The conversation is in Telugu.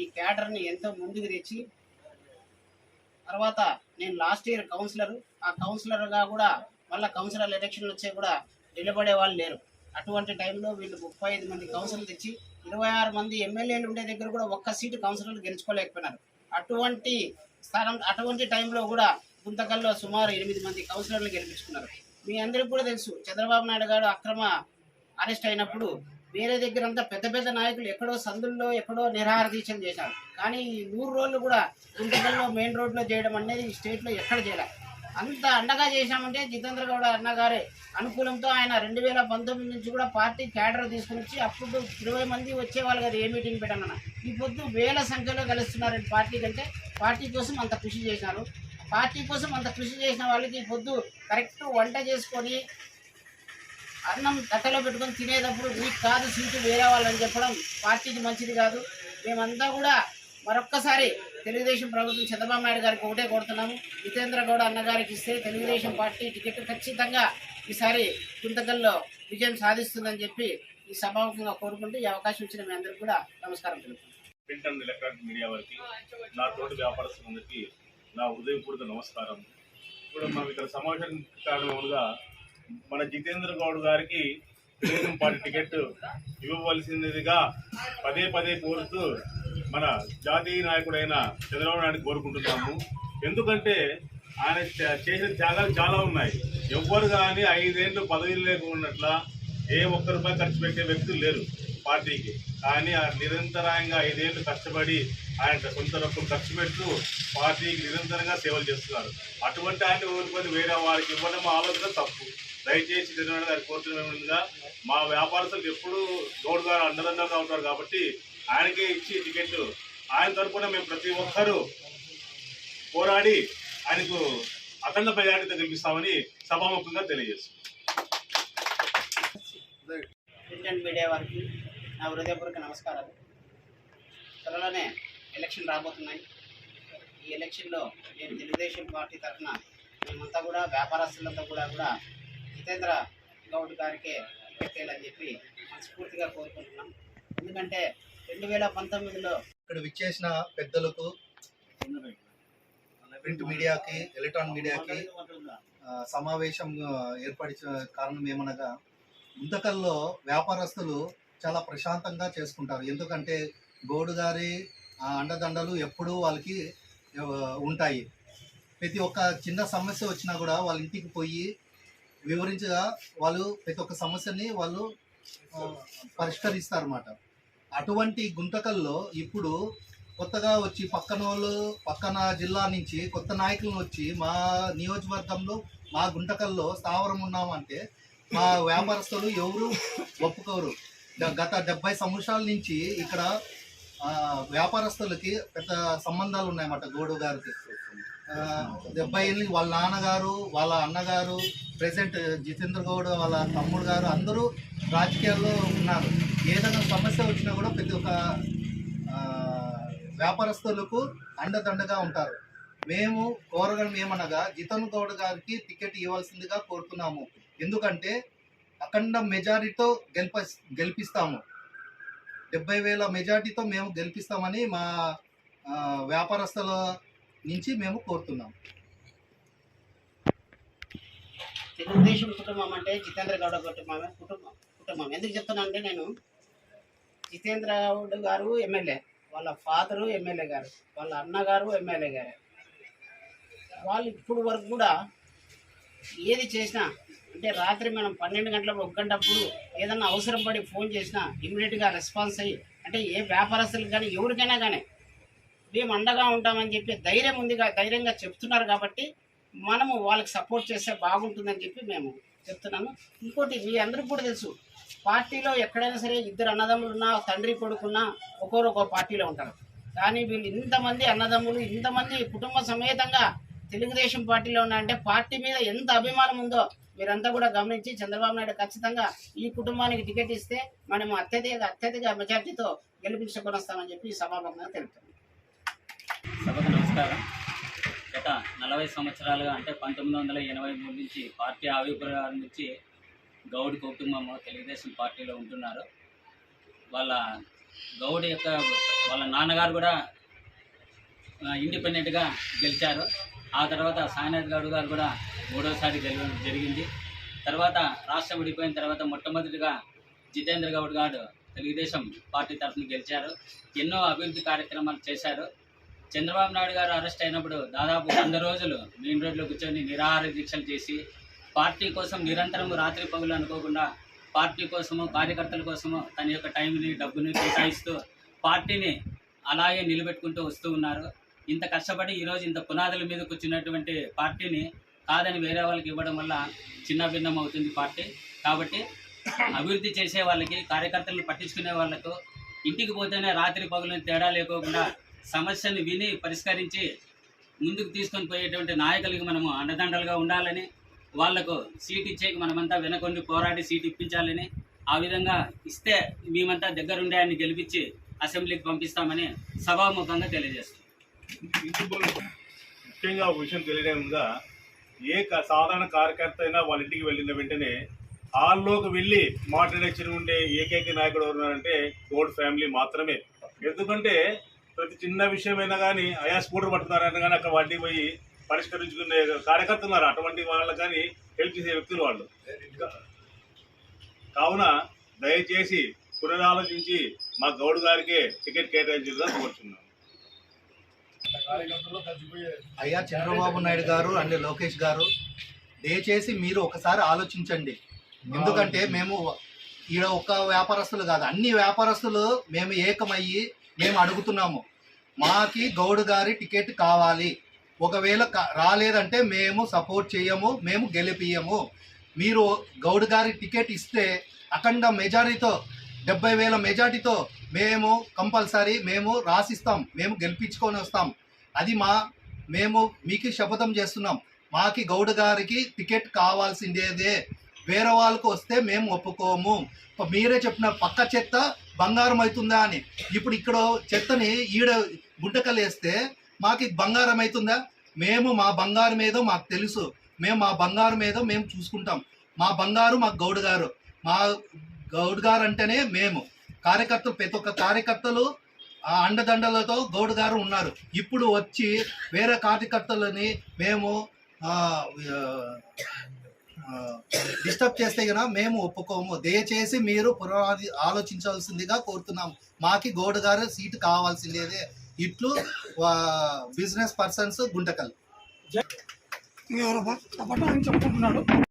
ఈ క్యాడర్ని ఎంతో ముందుకు తెచ్చి తర్వాత నేను లాస్ట్ ఇయర్ కౌన్సిలర్ ఆ కౌన్సిలర్గా కూడా మళ్ళీ కౌన్సిలర్ ఎలక్షన్లు వచ్చే కూడా నిలబడే వాళ్ళు లేరు. అటువంటి టైంలో వీళ్ళు ముప్పై ఐదు మంది కౌన్సిలర్ తెచ్చి ఇరవై ఆరు మంది ఎమ్మెల్యేలు ఉండే దగ్గర కూడా ఒక్క సీటు కౌన్సిలర్లు గెలుచుకోలేకపోయినారు. అటువంటి స్థానం అటువంటి టైంలో కూడా గుంతకల్లో సుమారు ఎనిమిది మంది కౌన్సిలర్లు గెలిపించుకున్నారు. మీ అందరికీ కూడా తెలుసు చంద్రబాబు నాయుడు గారు అక్రమ అరెస్ట్ అయినప్పుడు వేరే దగ్గర అంతా పెద్ద పెద్ద నాయకులు ఎక్కడో సందుల్లో ఎక్కడో నిరాహారదీక్షం చేశారు. కానీ ఈ నూరు రోజులు కూడా గుంతకల్లో మెయిన్ రోడ్లో చేయడం అనేది ఈ స్టేట్లో ఎక్కడ చేయలేదు అంత అండగా చేశామంటే జితేంద్ర గౌడ అన్నగారే అనుకూలంతో ఆయన రెండు వేల పంతొమ్మిది నుంచి కూడా పార్టీ క్యాడర్ తీసుకుని వచ్చి అప్పుడు ఇరవై మంది వచ్చేవాళ్ళు కదా ఏ మీటింగ్ పెట్టానన్న. ఈ పొద్దు వేల సంఖ్యలో కలుస్తున్నారు పార్టీ కంటే. పార్టీ కోసం అంత కృషి చేశారు. పార్టీ కోసం అంత కృషి చేసిన వాళ్ళకి ఈ పొద్దు కరెక్ట్ వంట చేసుకొని అన్నం కట్టెలో పెట్టుకొని తినేటప్పుడు మీకు కాదు సీటు వేరే వాళ్ళని చెప్పడం పార్టీకి మంచిది కాదు. మేమంతా కూడా మరొక్కసారి తెలుగుదేశం ప్రభుత్వం చంద్రబాబు నాయుడు గారికి ఒకటే కోరుతున్నాము. జితేంద్ర గౌడ అన్నగారికి ఇస్తే తెలుగుదేశం పార్టీ టికెట్ ఖచ్చితంగా ఈసారి గుంతకల్లో విజయం సాధిస్తుందని చెప్పి ఈ సభాముఖంగా కోరుకుంటూ ఈ అవకాశం ఇచ్చిన మీ అందరికీ కూడా నమస్కారం తెలుపుతున్నాను. ఎలక్ట్రానిక్ మీడియా వారికి నా తోటి వ్యాపారస్తులందరికీ నా హృదయపూర్వక నమస్కారం. ఇప్పుడు మనం ఇక్కడ సమావేశం కారణంగా మన జితేంద్ర గౌడ్ గారికి తెలుగుదేశం పార్టీ టికెట్ ఇవ్వవలసిందిగా పదే పదే కోరుతూ మన జాతీయ నాయకుడైన చంద్రబాబు నాయుడు కోరుకుంటున్నాము. ఎందుకంటే ఆయన చేసిన త్యాగాలు చాలా ఉన్నాయి. ఎవ్వరు కానీ ఐదేళ్ళు పదవిలు లేకున్నట్ల ఏ ఒక్క రూపాయి ఖర్చు పెట్టే వ్యక్తులు లేరు పార్టీకి. కానీ నిరంతరాయంగా ఐదేళ్ళు కష్టపడి ఆయన సొంత డబ్బులు ఖర్చు పెడుతూ పార్టీకి నిరంతరంగా సేవలు చేస్తున్నారు. అటువంటి ఆయన ఊరుకొని వేరే వారికి ఇవ్వడం ఆలోచన తప్పు. దయచేసి చంద్రబాబు గారి కోరుతున్నగా మా వ్యాపారస్తులకు ఎప్పుడూ తోడుగా గారు అండదండగా ఉంటారు కాబట్టి ఆయనకే ఇచ్చి టికెట్. ఆయన తరఫున మేము ప్రతి ఒక్కరూ పోరాడి ఆయనకు అఖండ మెజార్టీతో కల్పిస్తామని సభాముఖంగా తెలియజేస్తున్నాం. ప్రింట్ మీడియా వారికి నా హృదయపూర్వక నమస్కారాలు. త్వరలోనే ఎలక్షన్ రాబోతున్నాయి. ఈ ఎలక్షన్లో నేను తెలుగుదేశం పార్టీ తరఫున మేమంతా కూడా వ్యాపారస్తులంతా కూడా కూడా జితేంద్ర గౌడ్ గారికే పెట్టేయాలని చెప్పి మనస్ఫూర్తిగా కోరుకుంటున్నాం. ఎందుకంటే రెండు వేల పంతొమ్మిదిలో ఇక్కడ విచ్చేసిన పెద్దలకు ప్రింట్ మీడియాకి ఎలక్ట్రానిక్ మీడియాకి సమావేశం ఆ, ఏర్పడిన కారణం ఏమనగా ముందకల్లో వ్యాపారస్తులు చాలా ప్రశాంతంగా చేసుకుంటారు. ఎందుకంటే గోడు గారి అండదండలు ఎప్పుడూ వాళ్ళకి ఉంటాయి. ప్రతి ఒక్క చిన్న సమస్య వచ్చినా కూడా వాళ్ళ ఇంటికి పోయి వివరించగా వాళ్ళు ప్రతి ఒక్క సమస్యని వాళ్ళు పరిష్కరిస్తారన్నమాట. అటువంటి గుంతకల్లో ఇప్పుడు కొత్తగా వచ్చి పక్కన వాళ్ళు పక్కన జిల్లా నుంచి కొత్త నాయకులను వచ్చి మా నియోజకవర్గంలో మా గుంటకల్లో స్థావరం ఉన్నామంటే మా వ్యాపారస్తులు ఎవరు ఒప్పుకోరు. గత డెబ్బై సంవత్సరాల నుంచి ఇక్కడ వ్యాపారస్తులకి పెద్ద సంబంధాలు ఉన్నాయన్నమాట. గోడు గారికి. డెబ్బై ఎనిమిది వాళ్ళ నాన్నగారు వాళ్ళ అన్నగారు ప్రెసెంట్ జితేంద్ర గౌడ్ వాళ్ళ తమ్ముడు గారు అందరూ రాజకీయాల్లో ఉన్నారు. ఏదైనా సమస్య వచ్చినా కూడా ప్రతి ఒక్క వ్యాపారస్తులకు అండదండగా ఉంటారు. మేము కోరగడం ఏమనగా జితన్ గౌడ్ గారికి టికెట్ ఇవ్వాల్సిందిగా కోరుతున్నాము. ఎందుకంటే అఖండ మెజారిటీతో గెలిప గెలిపిస్తాము. డెబ్బై వేల మెజారిటీతో మేము గెలిపిస్తామని మా వ్యాపారస్తుల నుంచి మేము కోరుతున్నాం. తెలుగుదేశం కుటుంబం అంటే జితేంద్ర గౌడ కుటుంబం కుటుంబం కుటుంబం. ఎందుకు చెప్తున్నా అంటే నేను జితేంద్ర గౌడ్ గారు ఎమ్మెల్యే వాళ్ళ ఫాదరు ఎమ్మెల్యే గారు వాళ్ళ అన్నగారు ఎమ్మెల్యే గారు. వాళ్ళు ఇప్పుడు వరకు కూడా ఏది చేసినా అంటే రాత్రి మనం పన్నెండు గంటలకు ఒక గంటప్పుడు ఏదన్నా అవసరం పడి ఫోన్ చేసినా ఇమ్మీడియట్గా రెస్పాన్స్ అయ్యి అంటే ఏ వ్యాపారస్తులకు కానీ ఎవరికైనా కానీ మేము అండగా ఉంటామని చెప్పి ధైర్యం ఉందిగా ధైర్యంగా చెప్తున్నారు కాబట్టి మనము వాళ్ళకి సపోర్ట్ చేస్తే బాగుంటుందని చెప్పి మేము చెప్తున్నాము. ఇంకోటి మీ అందరికి కూడా తెలుసు పార్టీలో ఎక్కడైనా సరే ఇద్దరు అన్నదమ్ములు ఉన్నా తండ్రి కొడుకున్నా ఒక్కొరు ఒక్కో పార్టీలో ఉంటారు. కానీ వీళ్ళు ఇంతమంది అన్నదమ్ములు ఇంతమంది కుటుంబ సమేతంగా తెలుగుదేశం పార్టీలో ఉన్నారంటే పార్టీ మీద ఎంత అభిమానం ఉందో మీరంతా కూడా గమనించి చంద్రబాబు నాయుడు ఖచ్చితంగా ఈ కుటుంబానికి టికెట్ ఇస్తే మనం అత్యధిక అత్యధిక మెజార్టీతో గెలిపించుకొనొస్తామని చెప్పి సభాభంగా సభాముఖంగా సభకు నమస్కారం. గత నలభై సంవత్సరాలుగా అంటే పంతొమ్మిది వందల ఎనభై మూడు నుంచి పార్టీ ఆవిర్భావం నుంచి గౌడ్ కుటుంబం తెలుగుదేశం పార్టీలో ఉంటున్నారు. వాళ్ళ గౌడ్ యొక్క వాళ్ళ నాన్నగారు కూడా ఇండిపెండెంట్గా గెలిచారు. ఆ తర్వాత సాయినాథ్ గౌడ్ గారు కూడా మూడోసారి గెలవడం జరిగింది. తర్వాత రాష్ట్రం విడిపోయిన తర్వాత మొట్టమొదటిగా జితేంద్ర గౌడ్ గారు తెలుగుదేశం పార్టీ తరఫున గెలిచారు. ఎన్నో అభివృద్ధి కార్యక్రమాలు చేశారు. చంద్రబాబు నాయుడు గారు అరెస్ట్ అయినప్పుడు దాదాపు వంద రోజులు మెయిన్ రోడ్లో కూర్చొని నిరాహార దీక్షలు చేసి పార్టీ కోసం నిరంతరం రాత్రి పగులు అనుకోకుండా పార్టీ కోసము కార్యకర్తల కోసము తన యొక్క టైంని డబ్బుని కేటాయిస్తూ పార్టీని అలాగే నిలబెట్టుకుంటూ వస్తూ ఉన్నారు. ఇంత కష్టపడి ఈరోజు ఇంత పునాదుల మీద కూర్చున్నటువంటి పార్టీని కాదని వేరే వాళ్ళకి ఇవ్వడం వల్ల చిన్న భిన్నం అవుతుంది పార్టీ. కాబట్టి అభివృద్ధి చేసే వాళ్ళకి కార్యకర్తలను పట్టించుకునే వాళ్ళకు ఇంటికి పోతేనే రాత్రి పగులని తేడా లేకోకుండా సమస్యను విని పరిష్కరించి ముందుకు తీసుకొని పోయేటువంటి నాయకులకి మనము అండదండలుగా ఉండాలని వాళ్ళకు సీట్ ఇచ్చేకి మనమంతా వెనకొండి పోరాడి సీట్ ఇప్పించాలని ఆ విధంగా ఇస్తే మేమంతా దగ్గరుండే ఆయన్ని గెలిపించి అసెంబ్లీకి పంపిస్తామని సభాముఖంగా తెలియజేస్తాం ముఖ్యంగా ఒక విషయం తెలియడంగా ఏ క- సాధారణ కార్యకర్త అయినా వాళ్ళ ఇంటికి వెళ్ళిన వెంటనే వాళ్ళలోకి వెళ్ళి మాట్లాడే ఉండే ఏకైక నాయకుడు ఎవరున్నారంటే గోడ్ ఫ్యామిలీ మాత్రమే. ఎందుకంటే ప్రతి చిన్న విషయమైనా కానీ అయా స్కూటర్ పట్టుకున్నారని కానీ అక్కడ వాటికి పోయి పరిష్కరించుకునే కార్యకర్తలు ఉన్నారు. అటువంటి వాళ్ళకి కానీ హెల్ప్ చేసే వ్యక్తులు వాళ్ళు. కావున దయచేసి పునరాలోచించి మా గౌడ్ గారికే టికెట్ కేటాయించాలని కోరుచున్నాను. అయ్యా చంద్రబాబు నాయుడు గారు అండ్ లోకేష్ గారు దయచేసి మీరు ఒకసారి ఆలోచించండి. ఎందుకంటే మేము ఈడ ఒక్క వ్యాపారస్తులు కాదు అన్ని వ్యాపారస్తులు మేము ఏకమయ్యి మేము అడుగుతున్నాము. మాకి గౌడ్ గారి టికెట్ కావాలి. ఒకవేళ రాలేదంటే మేము సపోర్ట్ చేయము మేము గెలిపియము. మీరు గౌడ్ గారి టికెట్ ఇస్తే అఖండ మెజారిటీతో డెబ్బై వేల మెజారిటీతో మేము కంపల్సరీ మేము రాసిస్తాం మేము గెలిపించుకొని వస్తాం. అది మా మేము మీకు శపథం చేస్తున్నాం. మాకి గౌడ్ గారికి టికెట్ కావాల్సిందేదే. వేరే వాళ్ళకు వస్తే మేము ఒప్పుకోము. మీరే చెప్పిన పక్క చెత్త బంగారం అవుతుందా అని. ఇప్పుడు ఇక్కడ చెత్తని ఈడ గుడ్డకలేస్తే మాకు బంగారం అవుతుందా? మేము మా బంగారం ఏదో మాకు తెలుసు. మేము మా బంగారం ఏదో మేము చూసుకుంటాం. మా బంగారు మా గౌడ్ గారు. మా గౌడ్ గారు అంటేనే మేము. కార్యకర్తలు ప్రతి ఒక్క కార్యకర్తలు ఆ అండదండలతో గౌడ్ గారు ఉన్నారు. ఇప్పుడు వచ్చి వేరే కార్యకర్తలని మేము డిస్టర్బ్ చేస్తే కనుక మేము ఒప్పుకోము. దయచేసి మీరు పునరాది ఆలోచించాల్సిందిగా కోరుతున్నాం. మాకి గౌడ్ గారు సీటు కావాల్సిందేదే. ఇట్లు బిజినెస్ పర్సన్స్ గుంటకల్. ఎవరో పట్టణం చెప్పుకుంటున్నాడు.